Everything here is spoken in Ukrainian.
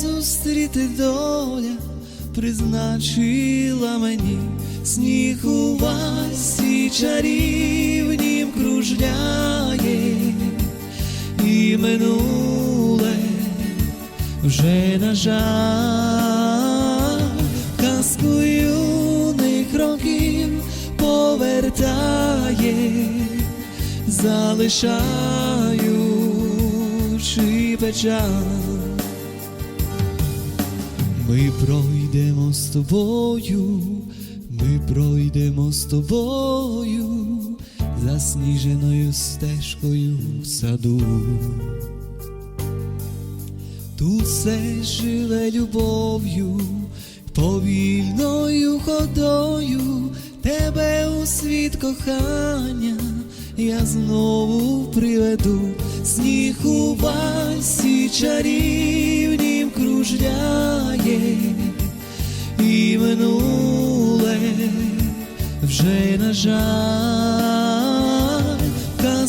зустріти доля, призначила мені сніг у васі чарівнім кружляє, і минуле вже на жаль, казку юних років повертає, залишаючи печаль. Ми пройдемо з тобою, ми пройдемо з тобою засніженою стежкою в саду. Тут все живе любов'ю, повільною ходою, тебе у світ кохання, я знову приведу. Сніг у вальсі чарівнім кружляє, і минуле вже на жаль.